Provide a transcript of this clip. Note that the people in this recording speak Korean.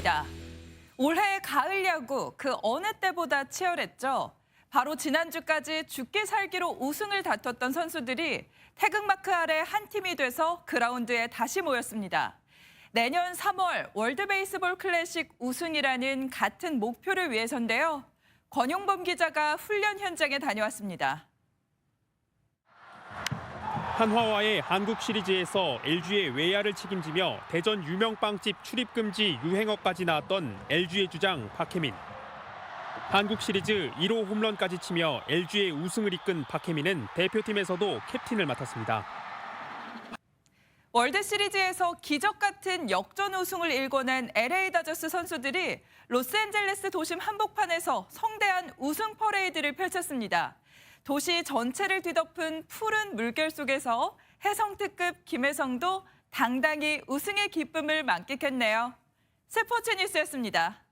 시작됐습니다. 올해 가을 야구 그 어느 때보다 치열했죠. 바로 지난주까지 죽기 살기로 우승을 다퉜던 선수들이 태극마크 아래 한 팀이 돼서 그라운드에 다시 모였습니다. 내년 3월 월드 베이스볼 클래식 우승이라는 같은 목표를 위해서인데요. 권용범 기자가 훈련 현장에 다녀왔습니다. 한화와의 한국 시리즈에서 LG의 외야를 책임지며 대전 유명 빵집 출입 금지 유행어까지 나왔던 LG의 주장 박혜민. 한국 시리즈 1호 홈런까지 치며 LG의 우승을 이끈 박혜민은 대표팀에서도 캡틴을 맡았습니다. 월드 시리즈에서 기적 같은 역전 우승을 일궈낸 LA 다저스 선수들이 로스앤젤레스 도심 한복판에서 성대한 우승 퍼레이드를 펼쳤습니다. 도시 전체를 뒤덮은 푸른 물결 속에서 해성 특급 김혜성도 당당히 우승의 기쁨을 만끽했네요. 스포츠 뉴스였습니다.